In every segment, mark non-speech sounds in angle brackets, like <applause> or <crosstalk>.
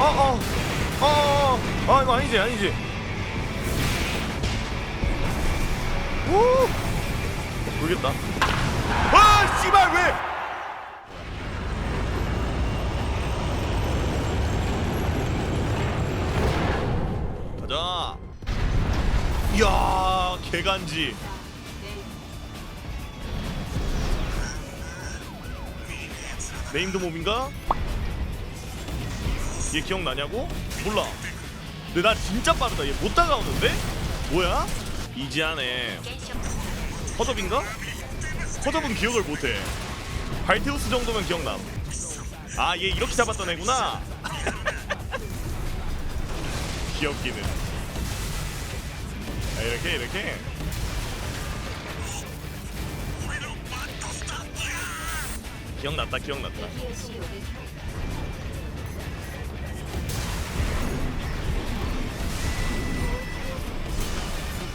어 어 어 어 아 이거 아니지 아니지. 오 모르겠다. 아 씨발 왜? 가자. 이야 개간지. 네임드 몹인가? 얘 기억나냐고? 몰라. 근데 나 진짜 빠르다. 얘 못 다가오는데? 뭐야? 이지하네. 허접인가? 허접은 기억을 못해. 발테우스 정도면 기억남. 아 얘 이렇게 잡았던 애구나. <laughs> 귀엽기는. 아, 이렇게 이렇게. 기억났다 기억났다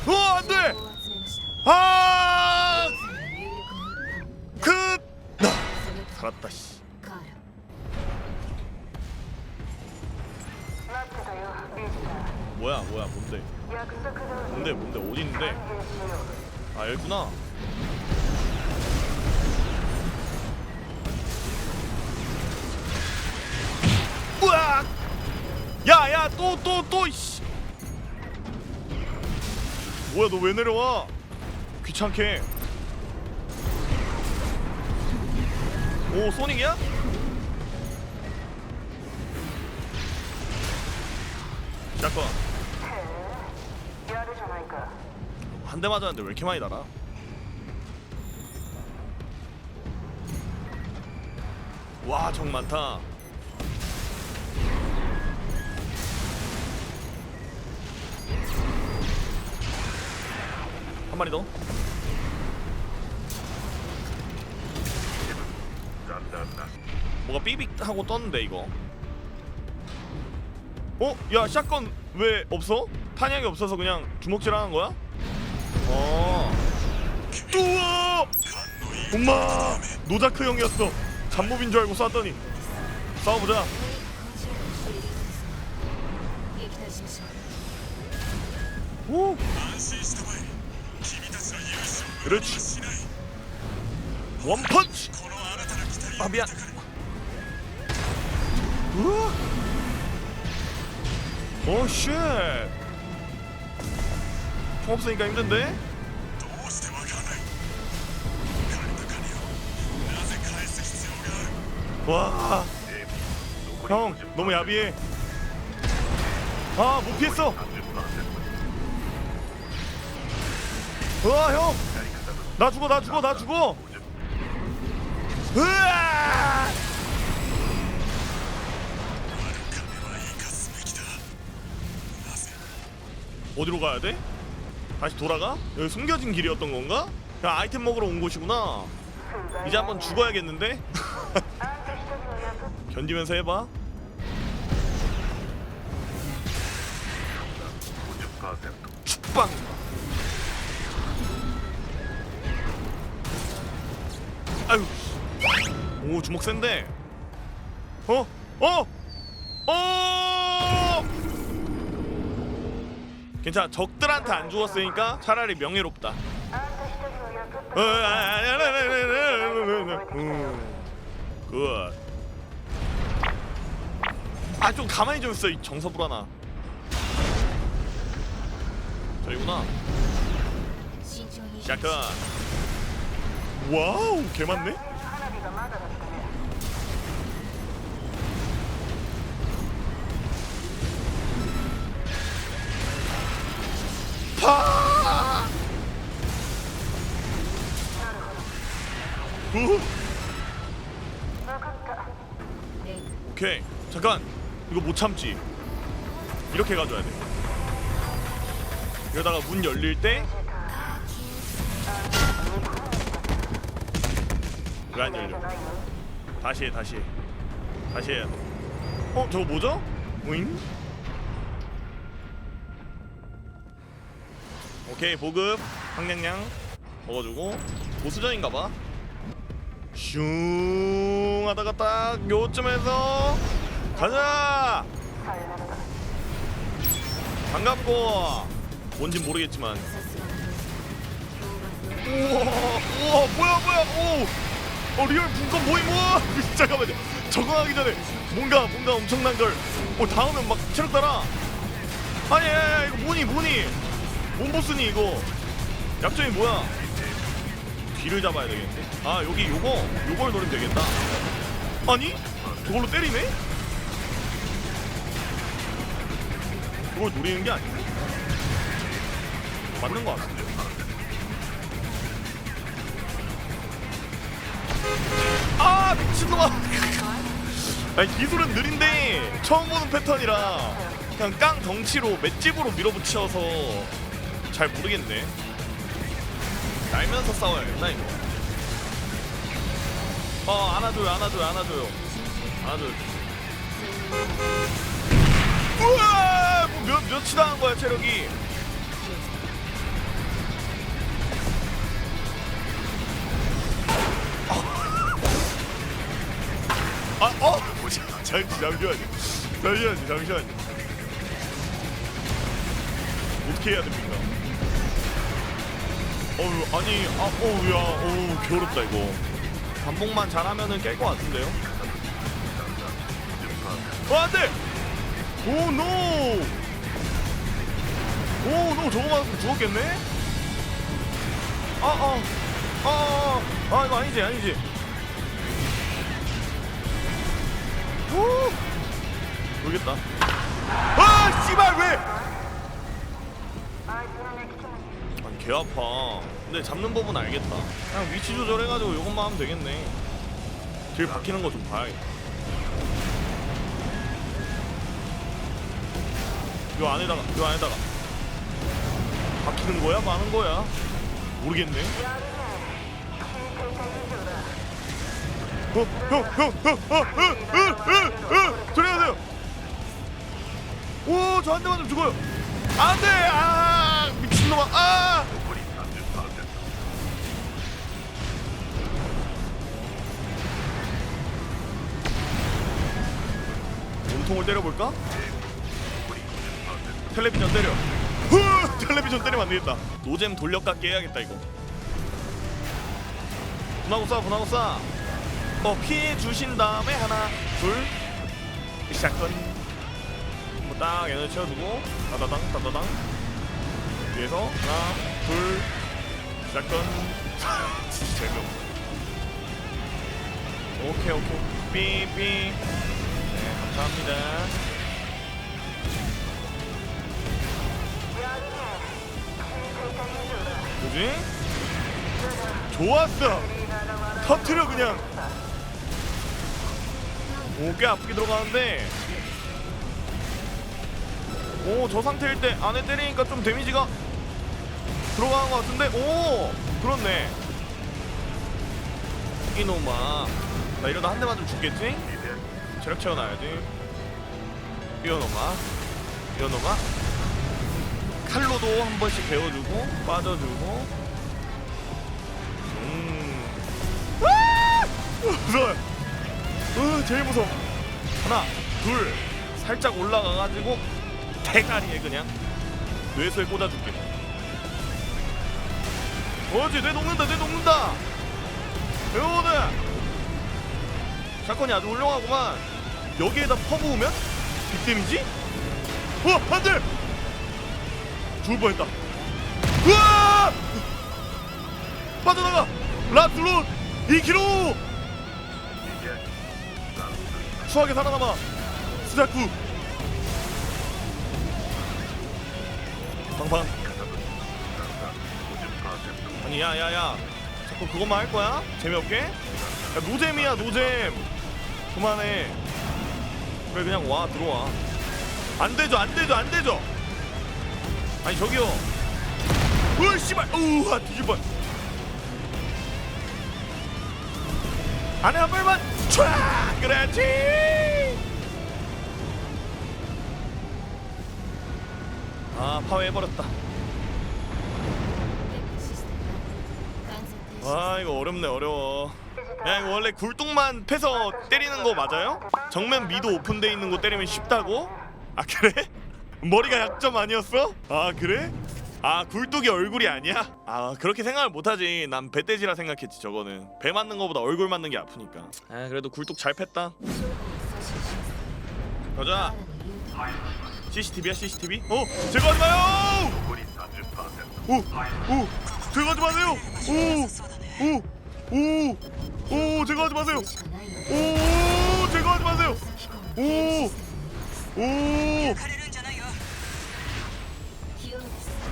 어 안 돼 아! 그... 나! 살았다 씨. 뭐야 뭐야 뭔데? 뭔데 뭔데? 있는데? 아 여기구나. 우와 야야 또 또또 이씨 뭐야 너 왜 내려와? 귀찮게. 오 소닉이야? 잠깐. 한 대 맞았는데 왜 이렇게 많이 날아? 와정 많다. 한 마리 더. 뭐가 삐빅 하고 떴는데 이거. 어? 야, 샷건 왜 없어? 탄약이 없어서 그냥 주먹질하는 거야? 어. 우와! 엄마! 노자크 형이었어. 잡몹인 줄 알고 쐈더니 싸워보자. 오! 그렇지 원펀치 아 미안 어? 어, 오쉣 총 없으니까 힘든데? 와, 형 너무 야비해. 아, 못 피했어. 와, 형. 나 죽어 나 죽어 나 죽어 어디로 가야 돼? 다시 돌아가? 여기 숨겨진 길이었던 건가? 야, 아이템 먹으러 온 곳이구나 이제 한번 죽어야겠는데? <laughs> 견디면서 해봐 축방 아유. 오 주먹 센데. 어? 어? 어! 괜찮아. 적들한테 안 죽었으니까 차라리 명예롭다. 굿. 아, 좀 가만히 좀 있어. 이 정서 불안아. 저기구나. 시작. 와우 개 많네. 파. 오케이 잠깐 이거 못 참지. 이렇게 가져야 돼. 이러다가 문 열릴 때 왜 안 열려? 다시 해, 다시 해. 다시 해. 어, 저거 뭐죠? 우잉? 오케이, 보급. 항량량. 먹어주고. 보수전인가봐. 슝 하다가 딱 요쯤에서 가자! 반갑고 뭔진 모르겠지만 우와 우와 뭐야 뭐야 오 어, 리얼 분권 모임 우와 잠깐만요. 적응하기 전에 뭔가 뭔가 엄청난 걸. 어, 다음엔 막 체력 따라. 아니 아니, 아니 이거 뭐니 뭐니? 몬보스니 이거? 약점이 뭐야? 뒤를 잡아야 되겠는데 아 여기 요거? 요걸 노리면 되겠다. 아니? 저걸로 때리네? 그걸 노리는 게 아니네. 맞는 거 같은데 아 미친놈아. 아니 기술은 느린데 처음 보는 패턴이라 그냥 깡 덩치로 맷집으로 밀어붙여서 잘 모르겠네. 날면서 싸워야 겠다 이거? 어 안아줘요 안아줘요 안아줘요. 안아줘요. 우와! 뭐몇 몇치 당한 거야 체력이 아, 어? 잠시, 잠시만요. 잠시만요, 잠시만요. 어떻게 해야 됩니까? 어우, 아니, 아, 어우, 야, 어우, 괴롭다, 이거. 반복만 잘하면은 깰 것 같은데요? 어, 안 돼! 오, 노! 오, 노, 저거 맞으면 죽었겠네? 아, 아, 아, 아, 아, 이거 아니지, 아니지. 모르겠다. 아 씨발 왜? 아니 개 아파. 근데 잡는 법은 알겠다. 그냥 위치 조절해가지고 이것만 하면 되겠네. 길 바뀌는 거 좀 봐야겠다. 요 안에다가 요 안에다가 바뀌는 거야 마는 거야 모르겠네. 들어가세요. 오, 저 한 대만 좀 죽어요. 안 돼, 아, 미친놈아, 아. 몸통을 때려볼까? 텔레비전 때려. 후, 텔레비전 때리면 안 되겠다. 노잼 돌려깎기 해야겠다 이거. 분하고 싸, 분하고 싸. 어, 피해 주신 다음에 하나, 둘, 시작전. 뭐딱 에너지 채워두고 다다당, 다다당. 위에서 하나, 둘, 시작전. 진짜 재미없어. 오케이 오케이 삐삐. 네 감사합니다. 뭐지? 좋았어! 터트려 그냥! 오꽤 아프게 들어가는데. 오 저 상태일 때 안에 때리니까 좀 데미지가 들어가는 것 같은데. 오 그렇네. 이놈아. 나 이러다 한 대만 좀 죽겠지? 체력 채워놔야지. 이놈아. 이놈아. 칼로도 한 번씩 베어주고 빠져주고. 음. <laughs> 무서워요. 으, 제일 무서워. 하나, 둘, 살짝 올라가가지고 대가리에 그냥 뇌수에 꽂아줄게. 어지, 뇌 녹는다, 뇌 녹는다. 배우거든. 사건이 아주 훌륭하구만. 여기에다 퍼부으면 빅데미지? 어, 안 돼! 죽을 뻔했다. 으아! 빠져나가! 라틀론 2kg! 수학에 살아남아. 스자쿠 방방. 아니 야야야. 자꾸 그것만 할 거야? 재미없게? 야, 노잼이야 노잼. 그만해. 그래 그냥 와 들어와. 안 되죠 안 되죠 안 되죠. 아니 저기요. 으 씨발. 우와 뒤질 뻔 안에 한 발만 촤 그렇지 아 파괴해버렸다 와 이거 어렵네 어려워 야 이거 원래 굴뚝만 패서 때리는 거 맞아요? 정면 미도 오픈돼 있는 거 때리면 쉽다고? 아 그래? <laughs> 머리가 약점 아니었어? 아 그래? 아 굴뚝이 얼굴이 아니야? 아 그렇게 생각을 못하지 난 배돼지라 생각했지 저거는 배 맞는 거보다 얼굴 맞는 게 아프니까 아 그래도 굴뚝 잘 팼다 가자 CCTV야 CCTV? 어 제거하지 마요! 오! 오! 제거하지 마세요! 오! 오! 오! 오! 제거하지 마세요! 오! 제거하지 마세요! 오! 오!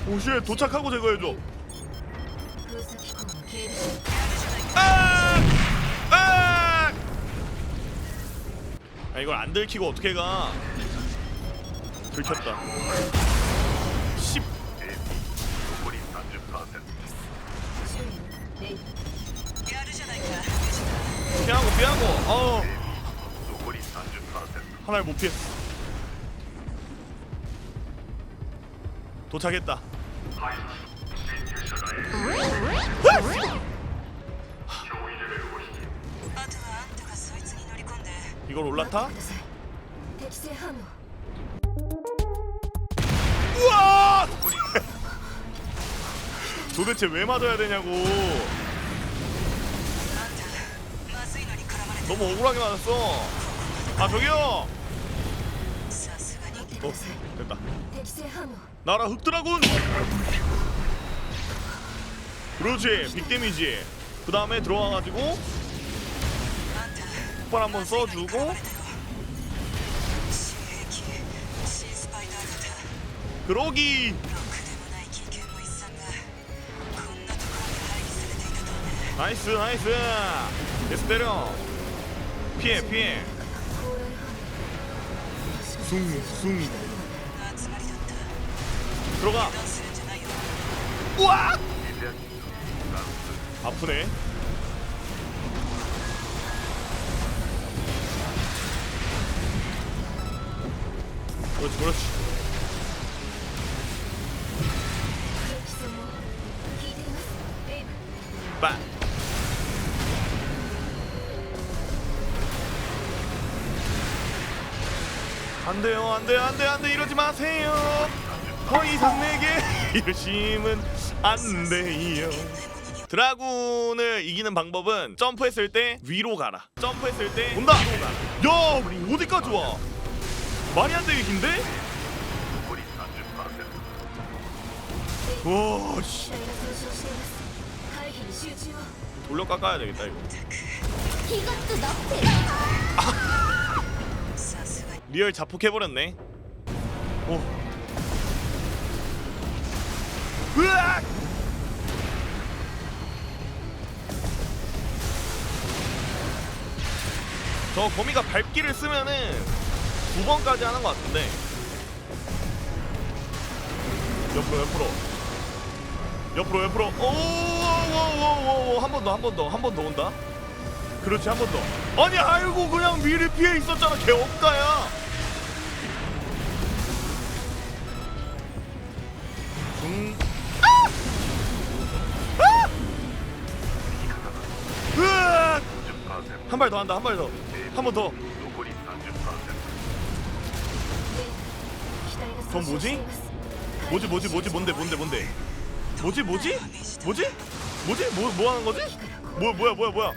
도시에 도착하고 제거해줘. 아! 아! 아 이걸 안 들키고 어떻게 가? 들켰다. 10. 피하고 피하고. 어. 하나를 못 피해. 도착했다. 이걸 올라타? 우와! <laughs> 도대체 왜 맞아야 되냐고. 너무 억울하게 맞았어. 아 저기요. 어, 됐다. 나라 흑드라군! 그렇지 빅데미지. 그 다음에 들어와가지고 폭발 한번 써주고. 그러기. 나이스 나이스. 데스 때려. 피해 피해. 숭숭. 들어가. 우와! 아프네. 그렇지, 그렇지. 안 돼요, 안 돼요, 안 돼요, 안 돼요. 이러지 마세요. 더 이상 내게 <laughs> 열심은 안 돼요. 드라군을 이기는 방법은 점프했을 때 위로 가라. 점프했을 때 온다. 야, 우리 어디까지 와? 말이 안 되긴데? 와, 씨. 돌려 깎아야 되겠다 이거. 이것도 너프야. 리얼 자폭해버렸네. 오. 으악 저 거미가 밟기를 쓰면은 두 번까지 하는 것 같은데 옆으로 옆으로 옆으로 옆으로 오오오오오 한 번 더 한 번 더 한 번 더 온다 그렇지 한 번 더. 아니 아이고 그냥 미리 피해 있었잖아 개 없다야. 중. 한 발 더 한다 한 발 더. 한 번 더. 機体が 그건 損傷 뭐지? しています 뭐지 뭐지 뭐지 뭔데 뭔데 뭔데. 뭐지 뭐지? 뭐지? 뭐지? 뭐 뭐 하는 거지? 뭐야 뭐야 뭐야 뭐야? 危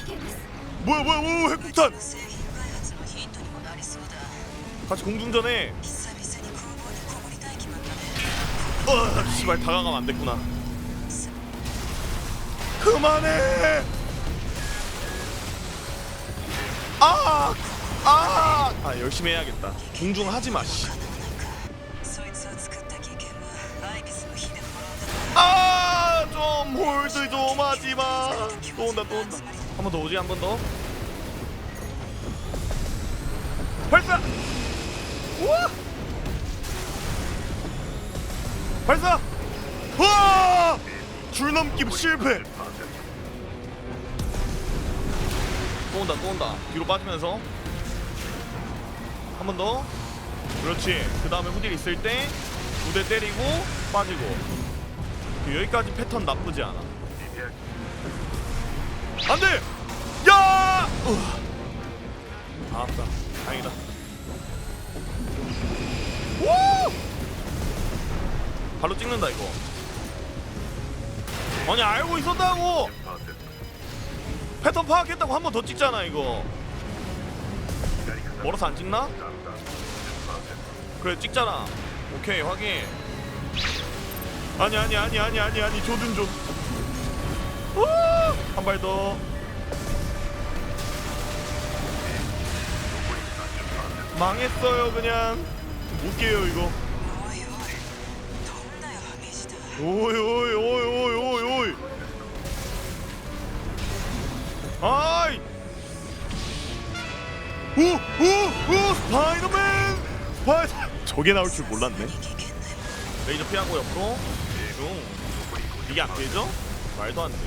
険です 뭐야 뭐야 오 핵폭탄. 製品開発のヒントにもなりそうだ 같이 공중전에. 久々に空港でこもりたい気分だね 어, 씨발 다가가면 안 됐구나. 그만해. 아! 아! 아 열심히 해야겠다. 궁중 하지 마. 씨. 아! 좀 홀드 좀 하지 마. 또 온다 또 온다. 한 번 더 오지 한 번 더. 발사! 우와! 발사! 와! 줄넘기 실패. 또 온다, 또 온다. 뒤로 빠지면서 한 번 더. 그렇지. 그 다음에 후딜 있을 때 무대 때리고 빠지고. 여기까지 패턴 나쁘지 않아. 안돼! 야! 아, 아프다. 다행이다. 오! 발로 찍는다 이거 아니 알고 있었다고 패턴 파악했다고 한 번 더 찍잖아 이거. 멀어서 안 찍나? 그래 찍잖아. 오케이 확인. 아니 아니 아니 아니 아니 아니 조든 좀 한발 아! 더. 망했어요 그냥. 웃게요 이거. 오이 오이 오이 오이. 아이! 오! 오! 오! 스파이더맨! 와, 저게 나올 줄 몰랐네. 레이저 피하고 옆으로. 그리고 이게 안 되죠? 말도 안 돼.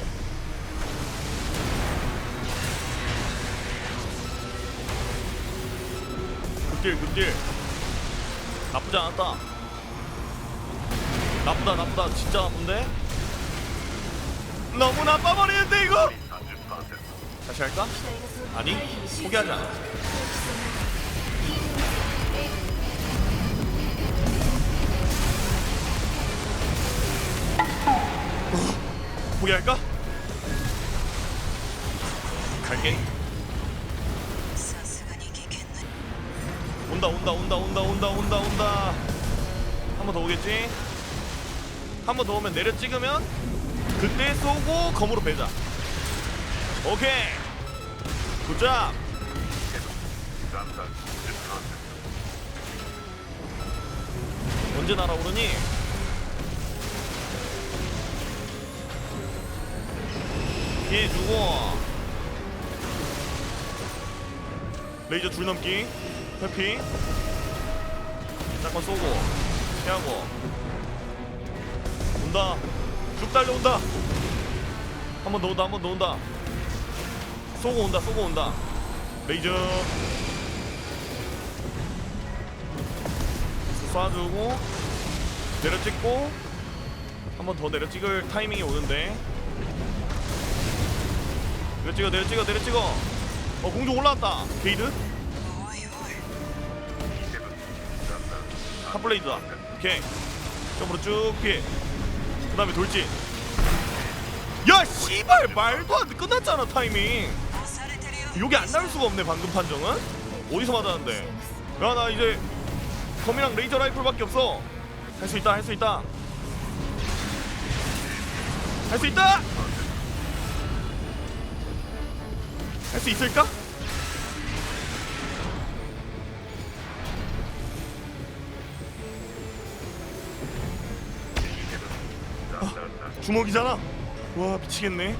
굿딜 굿딜. 나쁘지 않았다. 나쁘다 나쁘다 진짜 나쁜데? 너무 나빠버리는데 이거? 다시 할까? 아니 포기하지 않아 포기할까? 갈게 온다 온다 온다 온다 온다 온다 온다 한 번 더 오겠지? 한 번 더 오면 내려 찍으면 그때 쏘고 검으로 베자. 오케이. 굿잡 언제 날아오르니? 피해 주고. 레이저 줄넘기. 회피. 잠깐 쏘고 피하고. 온다. 쭉 달려온다. 한 번 더 온다 한 번 더 온다 쏘고 온다 쏘고 온다. 레이저. 쏴주고 내려 찍고 한 번 더 내려 찍을 타이밍이 오는데. 내려 찍어 내려 찍어 내려 찍어. 어 공중 올라왔다. 게이드? 탑블레이드다. 오케이. 점으로 쭉 피해. 그 다음에 돌진. 야 씨발 말도 안 돼. 끝났잖아 타이밍. 요게 안 나올 수가 없네 방금 판정은. 어디서 맞았는데? 야 나 이제 검이랑 레이저 라이플밖에 없어. 할 수 있다 할 수 있다. 할 수 있다! 할 수 있을까? 아, 주먹이잖아. 와 미치겠네.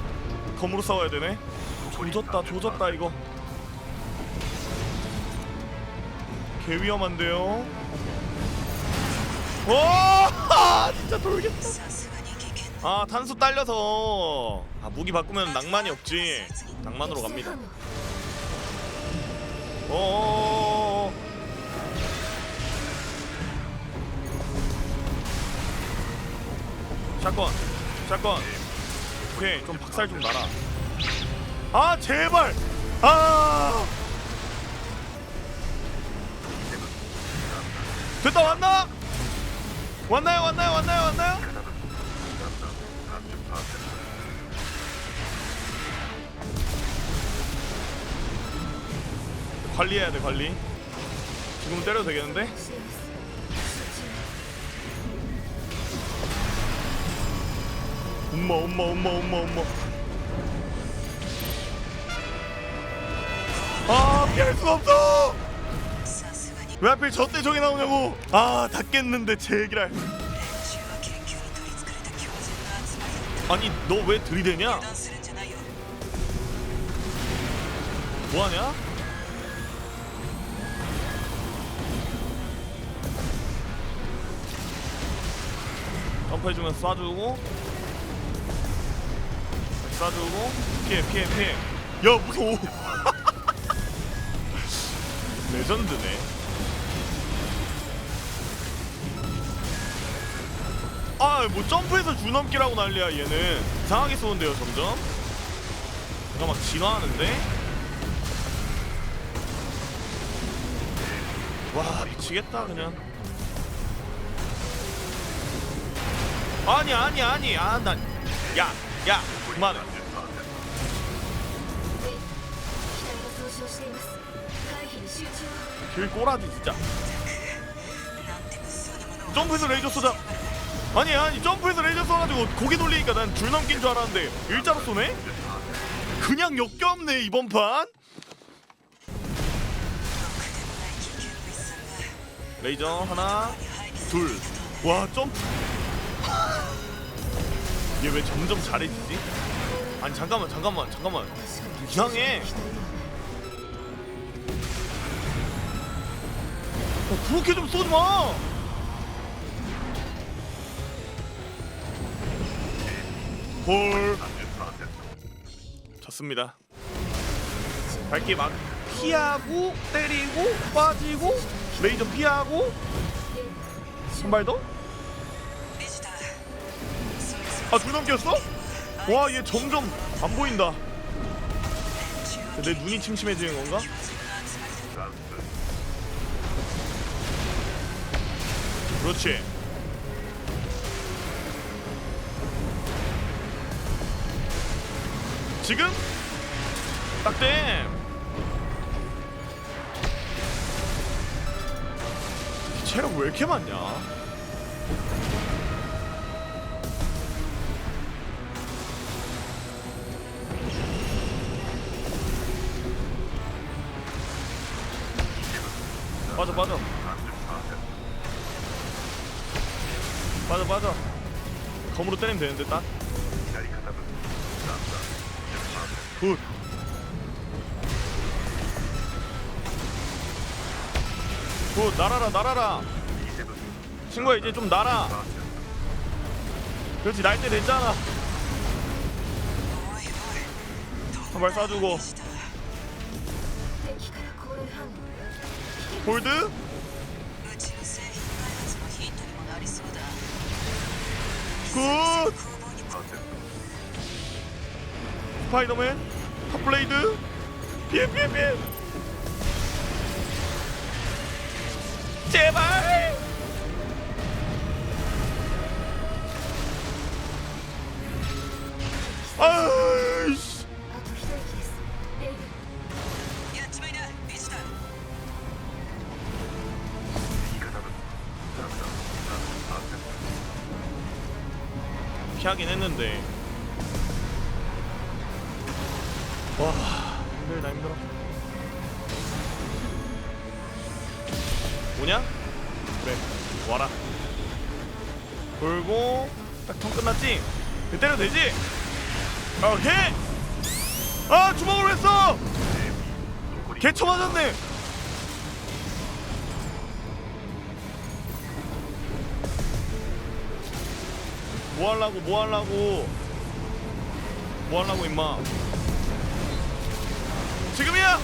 검으로 싸워야 되네. 조졌다 조졌다 이거. 개 위험한데요? 와 <laughs> 진짜 돌겠다. 아 탄수 딸려서. 아 무기 바꾸면 낭만이 없지. 낭만으로 갑니다. 어 샷건 샷건. 오케이 좀 박살 좀 나라. 아 제발. 아. 됐다 왔나? 왔나요? 왔나요? 왔나요? 왔나요? 관리해야 돼 관리. 지금 때려도 되겠는데? 엄마 엄마 엄마 엄마 엄마 아 피할 수 없어! 왜 하필 저때 저게 나오냐고! 아 닫겠는데 제기랄 아니 너 왜 들이대냐? 뭐하냐? 점프해주면 쏴주고. 쏴주고. 피해 피해 피해. 야 무서워. <laughs> 레전드네. 아 뭐 점프해서 줄넘기라고 난리야 얘는. 이상하게 쏘는데요 점점? 내가 막 진화하는데? 와 미치겠다 그냥. 아니 아니 아니. 아 난 야 야 그만해 길 꼬라지 진짜. 점프해서 레이저 쏘자. 아니 아니 점프해서 레이저 쏘가지고 고개 돌리니까 난 줄 넘긴 줄 알았는데 일자로 쏘네? 그냥 역겹네 이번 판. 레이저 하나 둘와 점프 얘 왜 점점 잘해지지? 아니 잠깐만 잠깐만 잠깐만. 이상해. 어, 그렇게 좀 쏘지 마. 볼. 졌습니다. 밝게 막 피하고 때리고 빠지고 레이저 피하고 한발 더. 아두 넘겼어? 와 얘 점점 안 보인다. 내 눈이 침침해지는 건가? 그렇지. 지금 딱 땜. 체력 왜 이렇게 많냐? 빠져 빠져 검으로 때리면 되는데 딱. 굿. 굿 날아라 날아라. 친구야 이제 좀 날아. 그렇지 날 때 됐잖아. 한발 쏴주고. 골드? 굿! 스파이더맨 탑블레이드 피해 피해 제발! 아유 피하긴 했는데 와 힘들다 힘들어 오냐? 그래 와라 돌고 딱 턴 끝났지? 그 때려도 되지? 오케이 아 주먹으로 했어 개쳐 맞았네 뭐 하려고 뭐 하려고? 뭐 하려고 임마? 지금이야?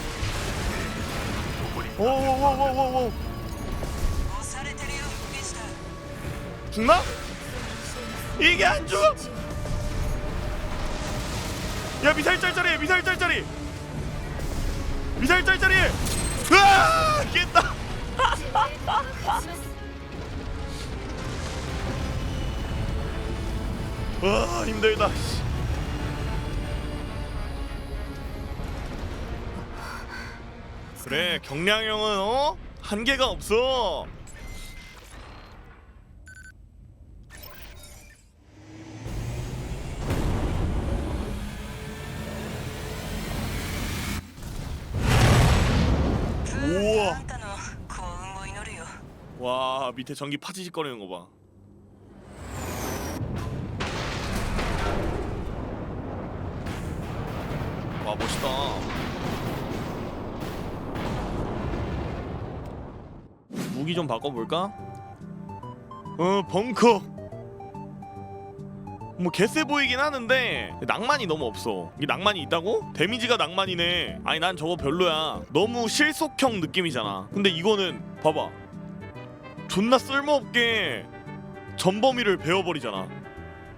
오오오오오오. 죽나? 이게 안 죽어? 야 미사일 짤짤이 미사일 짤짤이 미사일 짤짤이 으아! 깼다 힘들다. 그래 경량 형은 어 한계가 없어. 우와. 와 밑에 전기 파지직거리는 거 봐. 와 멋있다. 무기 좀 바꿔볼까? 어 벙커. 뭐 개쎄 보이긴 하는데 낭만이 너무 없어. 이게 낭만이 있다고? 데미지가 낭만이네. 아니 난 저거 별로야. 너무 실속형 느낌이잖아. 근데 이거는 봐봐. 존나 쓸모없게 전범위를 베어버리잖아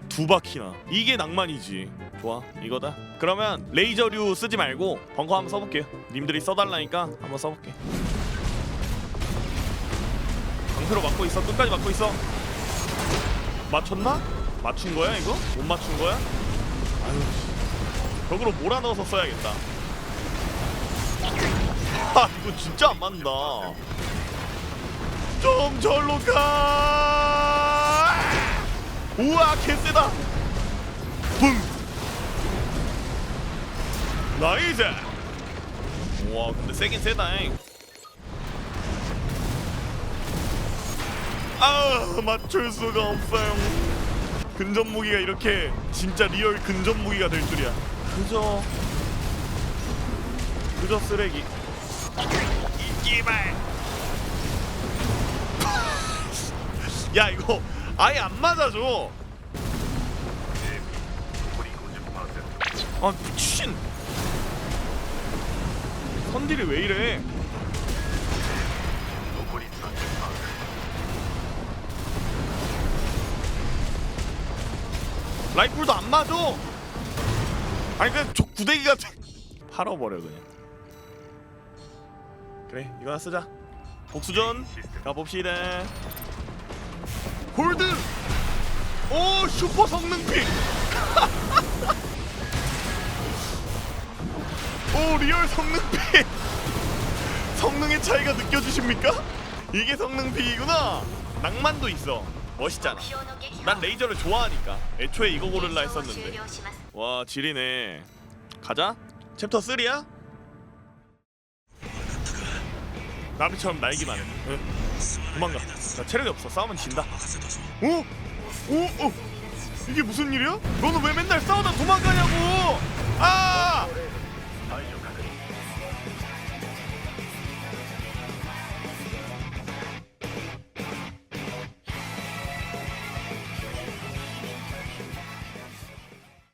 두 바퀴나 이게 낭만이지 좋아 이거다 그러면 레이저류 쓰지 말고 벙커 한번 써볼게요. 님들이 써달라니까 한번 써볼게. 방패로 막고 있어. 끝까지 막고 있어. 맞췄나? 맞춘 거야 이거? 못 맞춘 거야? 아유 벽으로 몰아넣어서 써야겠다. 아 이거 진짜 안 맞는다. 좀 절로 가! 우와 개쎄다. 붕 나이스. 우와 근데 세긴 세다잉. 아 맞출 수가 없어요. 근접 무기가 이렇게 진짜 리얼 근접 무기가 될 줄이야. 그저 그저 쓰레기. 이기발. 야 이거 아예 안 맞아줘. 아 미친 선딜이 왜 이래? 라이플도 안 맞아 아니 그냥 저 구데기 같은 팔아버려 그냥. 그래 이거 하나 쓰자. 복수전 가봅시다. 골드 오 슈퍼 성능 픽 <laughs> 오 리얼 성능비 성능의 차이가 느껴지십니까? 이게 성능비이구나 낭만도 있어 멋있잖아 난 레이저를 좋아하니까 애초에 이거 고를라 했었는데 와 지리네 가자 챕터 3야? 나비처럼 날기만 해 응. 도망가 나 체력이 없어 싸우면 진다 오? 오? 오? 이게 무슨 일이야? 너는 왜 맨날 싸우다 도망가냐고 아!